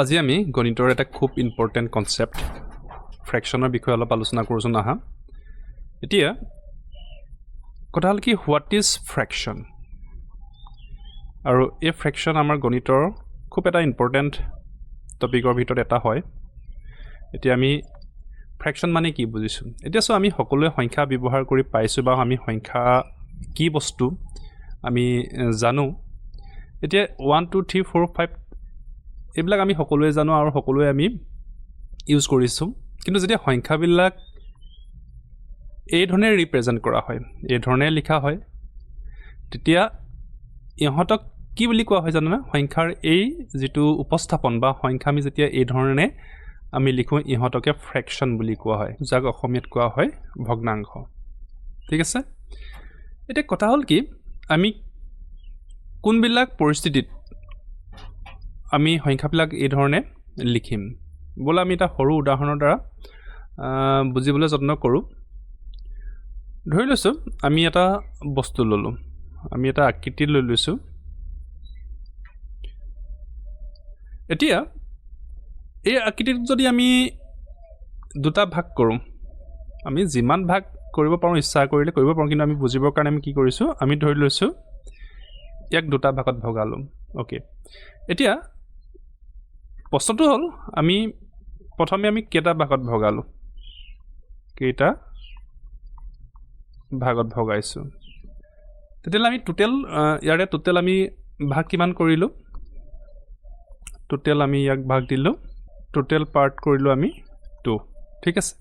আজি আমি গণিতৰ এটা খুব ইম্পৰ্টেণ্ট কনচেপ্ট ফ্ৰেকশ্যনৰ বিষয়ে অলপ আলোচনা কৰোঁচোন আহা। এতিয়া কথা হ'ল কি হোৱাট ইজ ফ্ৰেকশ্যন আৰু এই ফ্ৰেকশ্যন আমাৰ গণিতৰ খুব এটা ইম্পৰ্টেণ্ট টপিকৰ ভিতৰত এটা হয়। এতিয়া আমি ফ্ৰেকশ্যন মানে কি বুজিছোঁ? এতিয়া চোৱা আমি সকলোৱে সংখ্যা ব্যৱহাৰ কৰি পাইছোঁ বা আমি সংখ্যা কি বস্তু আমি জানো। এতিয়া one two three four five এইবিলাক আমি সকলোৱে জানো আৰু সকলোৱে আমি ইউজ কৰিছোঁ। কিন্তু যেতিয়া সংখ্যাবিলাক এই ধৰণে ৰিপ্ৰেজেণ্ট কৰা হয় এই ধৰণে লিখা হয় তেতিয়া ইহঁতক কি বুলি কোৱা হয় জানানে? সংখ্যাৰ এই যিটো উপস্থাপন বা সংখ্যা আমি যেতিয়া এই ধৰণে আমি লিখোঁ ইহঁতকে ফ্ৰেকশ্যন বুলি কোৱা হয় যাক অসমীয়াত কোৱা হয় ভগ্নাংশ। ঠিক আছে? এতিয়া কথা হ'ল কি আমি কোনবিলাক পৰিস্থিতিত আমি সংখ্যাবিলাক এই ধৰণে লিখিম। ব'লা আমি এটা সৰু উদাহৰণৰ দ্বাৰা বুজিবলৈ যত্ন কৰোঁ। ধৰি লৈছোঁ আমি এটা বস্তু ল'লোঁ। আমি এটা আকৃতি লৈ লৈছোঁ। এতিয়া এই আকৃতিটোত যদি আমি দুটা ভাগ কৰোঁ আমি যিমান ভাগ কৰিব পাৰোঁ ইচ্ছা কৰিলে কৰিব পাৰোঁ কিন্তু আমি বুজিবৰ কাৰণে আমি কি কৰিছোঁ আমি ধৰি লৈছোঁ ইয়াক দুটা ভাগত ভগালোঁ। অ'কে। এতিয়া প্ৰশ্নটো হ'ল আমি প্ৰথমে আমি কেইটা ভাগত ভগালোঁ? কেইটা ভাগত ভগাইছোঁ? তেতিয়াহ'লে আমি টোটেল ইয়াৰে টোটেল আমি ভাগ কিমান কৰিলোঁ? টোটেল আমি ইয়াক ভাগ দিলোঁ। টোটেল পাৰ্ট কৰিলোঁ আমি টু ঠিক আছে?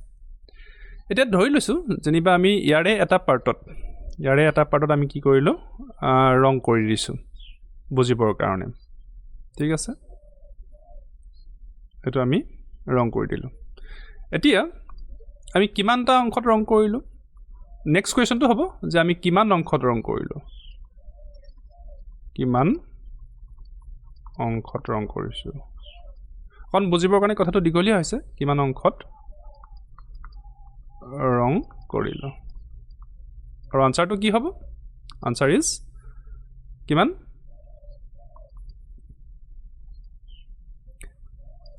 এতিয়া ধৰি লৈছোঁ যেনিবা আমি ইয়াৰে এটা পাৰ্টত ইয়াৰে এটা পাৰ্টত আমি কি কৰিলোঁ? ৰং কৰি দিছোঁ বুজিবৰ কাৰণে ঠিক আছে? সেইটো আমি ৰং কৰি দিলোঁ। এতিয়া আমি কিমানটা অংশত ৰং কৰিলোঁ? নেক্সট কুৱেশ্যনটো হ'ব যে আমি কিমান অংশত ৰং কৰিলোঁ? কিমান অংশত ৰং কৰিছোঁ? অকণ বুজিবৰ কাৰণে কথাটো দীঘলীয়া হৈছে কিমান অংশত ৰং কৰিলোঁ? আৰু আনচাৰটো কি হ'ব? আনচাৰ ইজ কিমান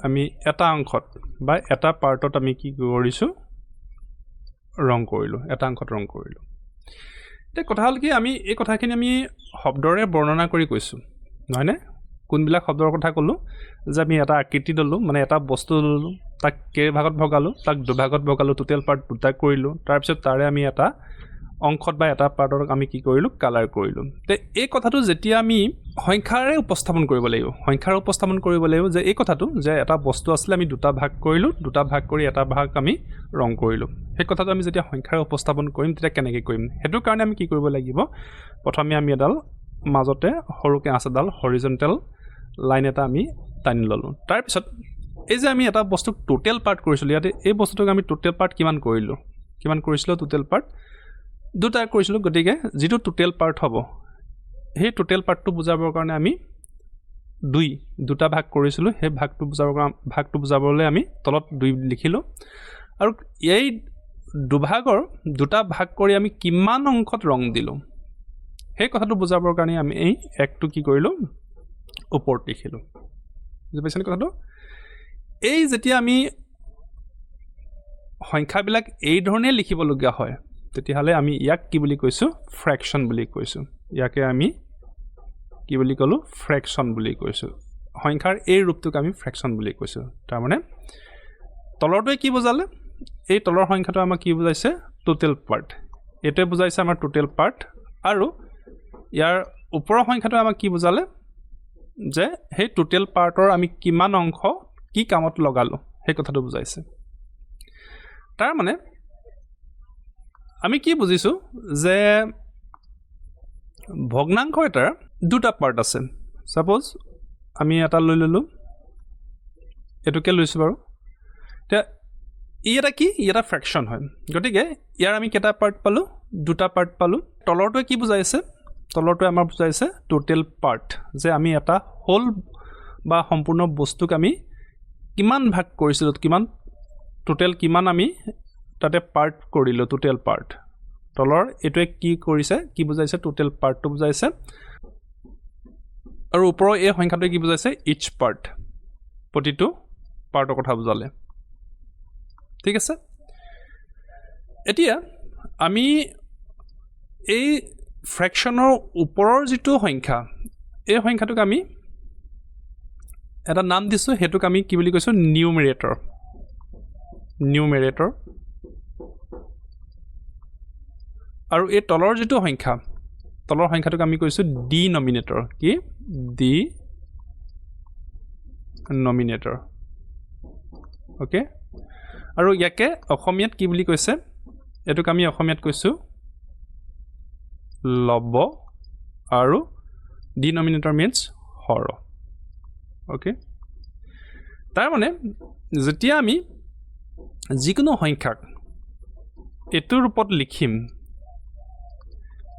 আমি এটা অংশত বা এটা পাৰ্টত আমি কি কৰিছোঁ? ৰং কৰিলোঁ এটা অংশত ৰং কৰিলোঁ। এতিয়া কথা হ'ল কি আমি এই কথাখিনি আমি শব্দৰে বৰ্ণনা কৰি কৈছোঁ নহয়নে? কোনবিলাক শব্দৰ কথা ক'লোঁ? যে আমি এটা আকৃতি ল'লোঁ মানে এটা বস্তু ল'লোঁ তাক কেইভাগত ভগালোঁ তাক দুভাগত ভগালোঁ টোটেল পাৰ্ট দুটা কৰিলোঁ তাৰপিছত তাৰে আমি এটা অংশত বা এটা পাৰ্টত আমি কি কৰিলোঁ? কালাৰ কৰিলোঁ। তে এই কথাটো যেতিয়া আমি সংখ্যাৰে উপস্থাপন কৰিব লাগিব সংখ্যাৰে উপস্থাপন কৰিব লাগিব যে এই কথাটো যে এটা বস্তু আছিলে আমি দুটা ভাগ কৰিলোঁ দুটা ভাগ কৰি এটা ভাগ আমি ৰং কৰিলোঁ। সেই কথাটো আমি যেতিয়া সংখ্যাৰে উপস্থাপন কৰিম তেতিয়া কেনেকৈ কৰিম? সেইটো কাৰণে আমি কি কৰিব লাগিব? প্ৰথমে আমি এডাল মাজতে সৰুকৈ আঁচ এডাল হৰিজণ্টেল লাইন এটা আমি টানি ল'লোঁ। তাৰপিছত এই যে আমি এটা বস্তুক টোটেল পাৰ্ট কৰিছিলোঁ ইয়াতে এই বস্তুটোক আমি টোটেল পাৰ্ট কিমান কৰিলোঁ? কিমান কৰিছিলোঁ টোটেল পাৰ্ট দুটা কৰিছিলোঁ গতিকে যিটো টোটেল পাৰ্ট হ'ব সেই টোটেল পাৰ্টটো বুজাবৰ কাৰণে আমি দুই দুটা ভাগ কৰিছিলোঁ। সেই ভাগটো বুজাবৰ কাৰণে ভাগটো বুজাবলৈ আমি তলত দুই লিখিলোঁ। আৰু এই দুভাগৰ দুটা ভাগ কৰি আমি কিমান অংশত ৰং দিলোঁ সেই কথাটো বুজাবৰ কাৰণে আমি এই একটো কি কৰিলোঁ ওপৰত লিখিলোঁ। বুজি পাইছেনে কথাটো? এই যেতিয়া আমি সংখ্যাবিলাক এই ধৰণে লিখিবলগীয়া হয় তেতিয়াহ'লে আমি ইয়াক কি বুলি কৈছোঁ? ফ্ৰেকশ্যন বুলি কৈছোঁ। ইয়াকে আমি কি বুলি ক'লোঁ? ফ্ৰেকশ্যন বুলি কৈছোঁ। সংখ্যাৰ এই ৰূপটোক আমি ফ্ৰেকশ্যন বুলি কৈছোঁ। তাৰমানে তলৰটোৱে কি বুজালে? এই তলৰ সংখ্যাটো আমাক কি বুজাইছে? টোটেল পাৰ্ট এইটোৱে বুজাইছে আমাৰ টোটেল পাৰ্ট আৰু ইয়াৰ ওপৰৰ সংখ্যাটোৱে আমাক কি বুজালে? যে সেই টোটেল পাৰ্টৰ আমি কিমান অংশ কি কামত লগালোঁ সেই কথাটো বুজাইছে। তাৰমানে আমি কি বুজিছোঁ যে ভগ্নাংশ এটাৰ দুটা পাৰ্ট আছে। ছাপ'জ আমি এটা লৈ ল'লোঁ এইটোকে লৈছোঁ বাৰু। এতিয়া ই এটা কি? ই এটা ফ্ৰেকশ্যন হয়। গতিকে ইয়াৰ আমি কেইটা পাৰ্ট পালোঁ? দুটা পাৰ্ট পালোঁ। তলৰটোৱে কি বুজাইছে তলৰটোৱে আমাৰ বুজাইছে টোটেল পাৰ্ট যে আমি এটা হোল বা সম্পূৰ্ণ বস্তুক আমি কিমান ভাগ কৰিছিলোঁ কিমান টোটেল কিমান আমি তাতে পাৰ্ট কৰিলোঁ টোটেল পাৰ্ট তলৰ এইটোৱে কি কৰিছে কি বুজাইছে টোটেল পাৰ্টটো বুজাইছে। আৰু ওপৰৰ এই সংখ্যাটোৱে কি বুজাইছে ইচ পাৰ্ট প্ৰতিটো পাৰ্টৰ কথা বুজালে। ঠিক আছে? এতিয়া আমি এই ফ্ৰেকশ্যনৰ ওপৰৰ যিটো সংখ্যা এই সংখ্যাটোক আমি এটা নাম দিছোঁ সেইটোক আমি কি বুলি কৈছোঁ নিউমেৰেটৰ নিউমেৰেটৰ আৰু এই তলৰ যিটো সংখ্যা তলৰ সংখ্যাটোক আমি কৈছোঁ ডি নমিনেটৰ কি? ডি নমিনেটৰ অ'কে আৰু ইয়াকে অসমীয়াত কি বুলি কৈছে? এইটোক আমি অসমীয়াত কৈছোঁ লব আৰু ডিনমিনেটৰ মিনছ হৰ অ'কে তাৰমানে যেতিয়া আমি যিকোনো সংখ্যাক এইটো ৰূপত লিখিম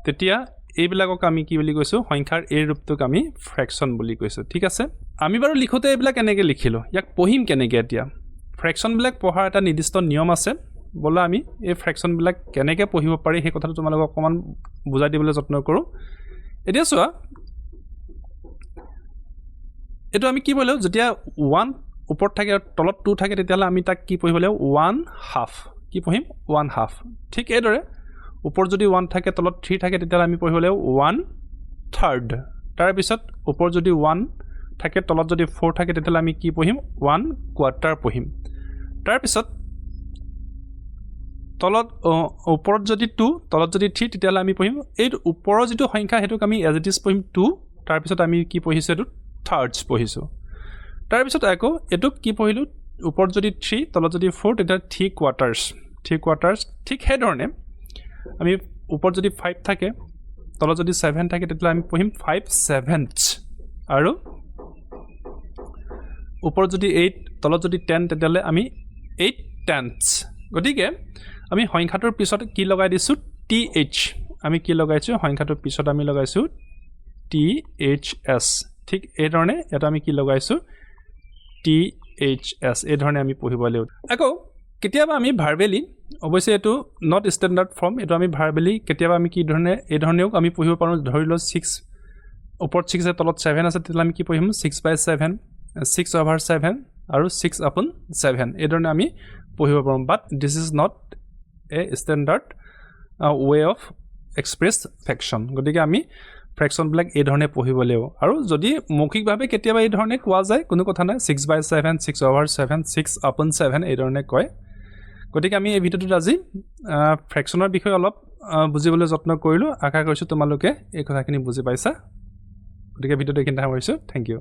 তেতিয়া এইবিলাকক আমি কি বুলি কৈছোঁ? সংখ্যাৰ এই ৰূপটোক আমি ফ্ৰেকশ্যন বুলি কৈছোঁ। ঠিক আছে? আমি বাৰু লিখোঁতে এইবিলাক এনেকৈ লিখিলোঁ। ইয়াক পঢ়িম কেনেকৈ এতিয়া? ফ্ৰেকশ্যনবিলাক পঢ়াৰ এটা নিৰ্দিষ্ট নিয়ম আছে। বোলা আমি এই ফ্ৰেকশ্যনবিলাক কেনেকৈ পঢ়িব পাৰি সেই কথাটো তোমালোকক অকণমান বুজাই দিবলৈ যত্ন কৰোঁ। এতিয়া চোৱা এইটো আমি কি পঢ়িলোঁ যেতিয়া ওৱান ওপৰত থাকে আৰু তলত টু থাকে তেতিয়াহ'লে আমি তাক কি পঢ়িব লাগিব? ওৱান হাফ কি পঢ়িম? ওৱান হাফ ঠিক এইদৰে ওপৰত যদি ওৱান থাকে তলত থ্ৰী থাকে তেতিয়াহ'লে আমি পঢ়িব লাগিব ওৱান থাৰ্ড তাৰপিছত ওপৰত যদি ওৱান থাকে তলত যদি ফ'ৰ থাকে তেতিয়াহ'লে আমি কি পঢ়িম? ওৱান কোৱাৰ্টাৰ পঢ়িম। তাৰপিছত তলত ওপৰত যদি টু তলত যদি থ্ৰী তেতিয়াহ'লে আমি পঢ়িম। এই ওপৰৰ যিটো সংখ্যা সেইটোক আমি এজ ইট ইজ পঢ়িম টু তাৰপিছত আমি কি পঢ়িছোঁ? এইটো থাৰ্ডছ পঢ়িছোঁ। তাৰপিছত আকৌ এইটোক কি পঢ়িলোঁ? ওপৰত যদি থ্ৰী তলত যদি ফ'ৰ তেতিয়া থ্ৰী কোৱাৰ্টাৰ্ছ থ্ৰী কোৱাৰ্টাৰ্ছ ঠিক সেইধৰণে। আমি ওপৰত যদি ফাইভ থাকে, তলত যদি ছেভেন থাকে, তেতিয়াহ'লে আমি পঢ়িম ফাইভ ছেভেন্থ আৰু ওপৰত যদি এইট তলত যদি টেন তেতিয়াহ'লে আমি এইট টেন্থছ গতিকে, আমি সংখ্যাটোৰ পিছত কি লগাই দিছোঁ? T H. আমি কি লগাইছোঁ? সংখ্যাটোৰ পিছত আমি লগাইছোঁ টি এইচ এছ। ঠিক এইধৰণে ইয়াত আমি কি লগাইছোঁ? T H S. এইধৰণে আমি পঢ়িব লাগিব। আকৌ কেতিয়াবা আমি ভাৰ্বেলি অৱশ্যে এইটো নট ষ্টেণ্ডাৰ্ড ফৰ্ম এইটো আমি ভাৰ্বেলি কেতিয়াবা আমি কি ধৰণে এই ধৰণেও আমি পঢ়িব পাৰোঁ। ধৰি লওঁ ছিক্স ওপৰত ছিক্স আছে তলত ছেভেন আছে তেতিয়াহ'লে আমি কি পঢ়িম? Six by seven six over seven আৰু ছিক্স আপন ছেভেন এইধৰণে আমি পঢ়িব পাৰোঁ। But this is not a standard way of express fraction গতিকে আমি ফ্ৰেকশ্যনবিলাক এই ধৰণে পঢ়িব লাগিব। আৰু যদি মৌখিকভাৱে কেতিয়াবা এই ধৰণে কোৱা যায় কোনো কথা নাই। Six by seven six over seven six upon seven এই ধৰণে কয়। গতিকে আমি এই ভিডিঅ'টোত আজি ফ্ৰেকশ্যনৰ বিষয়ে অলপ বুজিবলৈ যত্ন কৰিলোঁ। আশা কৰিছোঁ তোমালোকে এই কথাখিনি বুজি পাইছা। গতিকে ভিডিঅ'টো এইখিনিতে সামৰিছোঁ থেংক ইউ